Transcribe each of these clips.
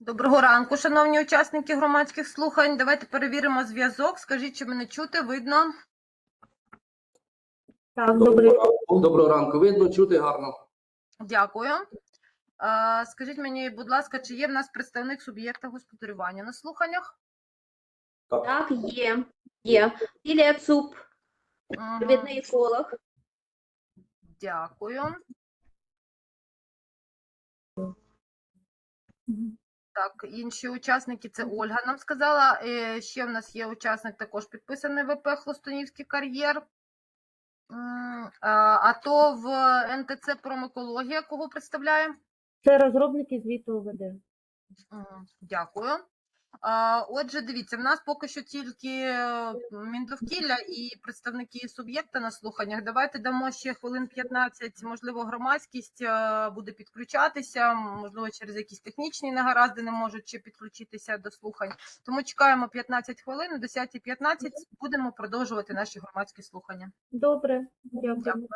Доброго ранку, шановні учасники громадських слухань. Давайте перевіримо зв'язок. Скажіть, чи мене чути, видно? Так, добре. Доброго ранку. Видно, чути гарно. Дякую. Е, Скажіть мені, будь ласка, чи є в нас представник суб'єкта господарювання на слуханнях? Так, є. Є. Ілія Цуп, Мгм. провідний еколог. Дякую. Так, інші учасники це Ольга нам сказала. Е, Ще в нас є учасник також підписаний ВП Хлостонівський кар'єр. А, то в НТЦ промекологія кого представляє? Це розробники звіту ОВД. Дякую. Отже, дивіться, в нас поки що тільки е, Міндовкілля і представники суб'єкта на слуханнях. Давайте дамо ще хвилин 15, можливо, громадськість е, буде підключатися, можливо, через якісь технічні негаразди не можуть ще підключитися до слухань. Тому чекаємо 15 хвилин, о 10.15 будемо продовжувати наші громадські слухання. Добре, дякую. Дякую.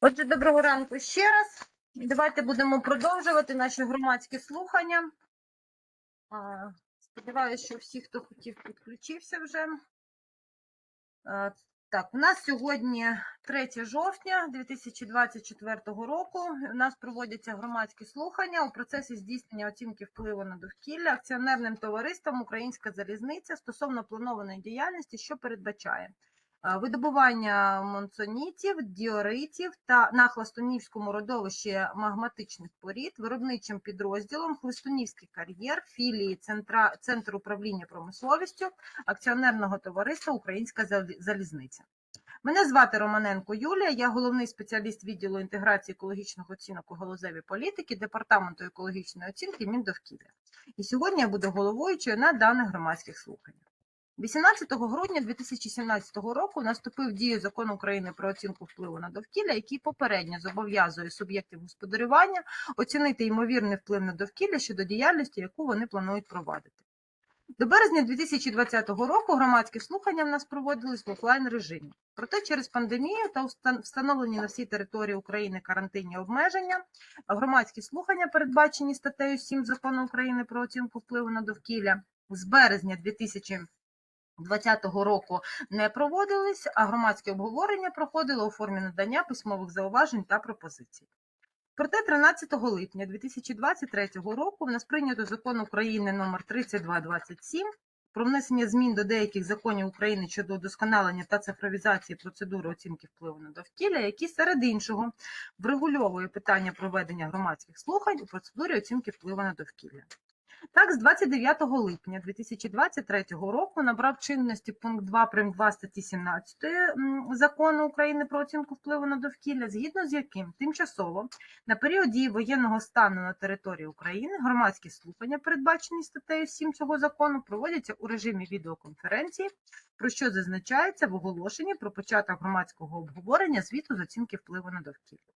Отже, доброго ранку ще раз. Давайте будемо продовжувати наші громадські слухання. Сподіваюся, що всі, хто хотів, підключився вже. Так, у нас сьогодні 3 жовтня 2024 року. У нас проводяться громадські слухання у процесі здійснення оцінки впливу на довкілля акціонерним товариством Українська залізниця стосовно планованої діяльності, що передбачає видобування монцонітів, діоритів та на Хластунівському родовищі магматичних порід, виробничим підрозділом Хлистунівський кар'єр, філії Центра, Центр управління промисловістю акціонерного товариства Українська залізниця. Мене звати Романенко Юлія, я головний спеціаліст відділу інтеграції екологічних оцінок у галузевій політики Департаменту екологічної оцінки Міндовкілля. І сьогодні я буду головуючою на даних громадських слуханнях. 18 грудня 2017 року наступив дію закон України про оцінку впливу на довкілля, який попередньо зобов'язує суб'єктів господарювання оцінити ймовірний вплив на довкілля щодо діяльності, яку вони планують провадити. До березня 2020 року громадські слухання в нас проводились в офлайн режимі. Проте через пандемію та встановлені на всій території України карантинні обмеження, громадські слухання, передбачені статтею 7 закону України про оцінку впливу на довкілля, з березня 2020 року не проводились, а громадське обговорення проходило у формі надання письмових зауважень та пропозицій. Проте 13 липня 2023 року в нас прийнято закон України номер 3227 про внесення змін до деяких законів України щодо удосконалення та цифровізації процедури оцінки впливу на довкілля, які серед іншого врегульовує питання проведення громадських слухань у процедурі оцінки впливу на довкілля. Так, з 29 липня 2023 року набрав чинності пункт 2 прим. 2 статті 17 закону України про оцінку впливу на довкілля, згідно з яким тимчасово на період дії воєнного стану на території України громадські слухання, передбачені статтею 7 цього закону, проводяться у режимі відеоконференції, про що зазначається в оголошенні про початок громадського обговорення звіту з оцінки впливу на довкілля.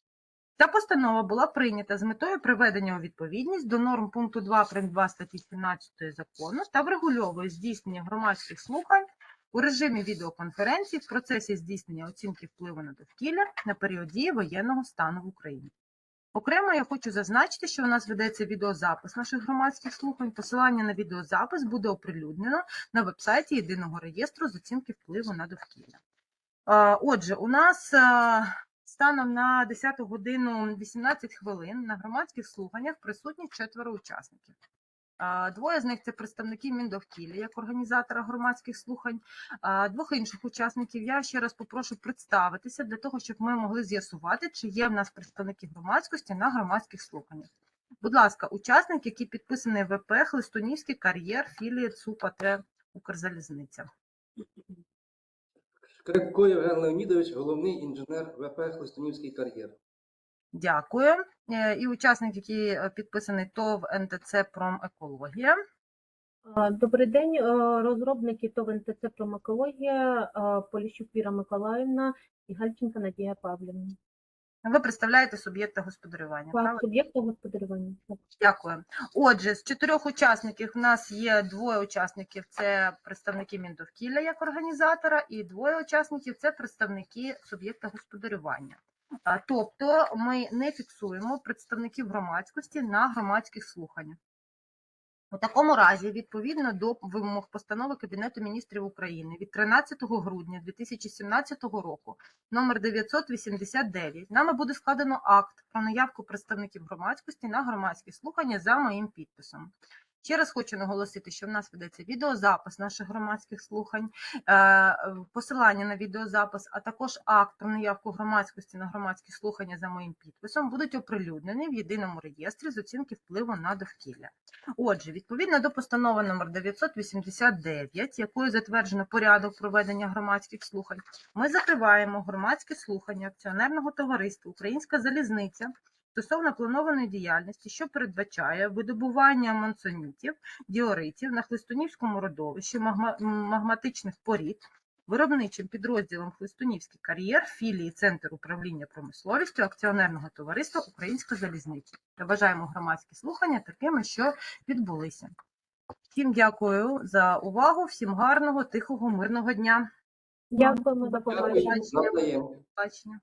Ця постанова була прийнята з метою приведення у відповідність до норм пункту 2 прим. 2 статті 17 закону та врегульовує здійснення громадських слухань у режимі відеоконференції в процесі здійснення оцінки впливу на довкілля на період дії воєнного стану в Україні. Окремо я хочу зазначити, що у нас ведеться відеозапис наших громадських слухань. Посилання на відеозапис буде оприлюднено на вебсайті єдиного реєстру з оцінки впливу на довкілля. Отже, у нас станом на 10 годину 18 хвилин на громадських слуханнях присутні четверо учасників. Двоє з них це представники Міндовкілля як організатора громадських слухань. Двох інших учасників я ще раз попрошу представитися для того, щоб ми могли з'ясувати, чи є в нас представники громадськості на громадських слуханнях. Будь ласка, учасник, який підписаний ВП Хлистунівський кар'єр філії ЦУП АТ Укрзалізниця. Скрипко Євген Леонідович, головний інженер ВП Хлистунівський кар'єр. Дякую. Е, І учасник, який е, підписаний ТОВ НТЦ Промекологія. Добрий день, е, розробники ТОВ НТЦ «Промекологія», Поліщук Віра Миколаївна і Гальченка Надія Павлівна. Ви представляєте суб'єкта господарювання. Клас суб'єкта господарювання. Дякую. Отже, з чотирьох учасників в нас є двоє учасників це представники Міндовкілля як організатора, і двоє учасників це представники суб'єкта господарювання. Тобто ми не фіксуємо представників громадськості на громадських слуханнях. У такому разі, відповідно до вимог постанови Кабінету міністрів України від 13 грудня 2017 року, номер 989, нами буде складено акт про наявку представників громадськості на громадські слухання за моїм підписом. Ще раз хочу наголосити, що в нас ведеться відеозапис наших громадських слухань, е, посилання на відеозапис, а також акт про наявку громадськості на громадські слухання за моїм підписом будуть оприлюднені в єдиному реєстрі з оцінки впливу на довкілля. Отже, відповідно до постанови номер 989, якою затверджено порядок проведення громадських слухань, ми закриваємо громадські слухання акціонерного товариства Українська залізниця стосовно планованої діяльності, що передбачає видобування мансонітів, діоритів на Хлистунівському родовищі магматичних порід, виробничим підрозділом Хлистунівський кар'єр філії Центр управління промисловістю акціонерного товариства Українська залізниця. Та Вважаємо громадські слухання такими, що відбулися. Всім дякую за увагу, всім гарного, тихого, мирного дня. Дякуємо, до побачення.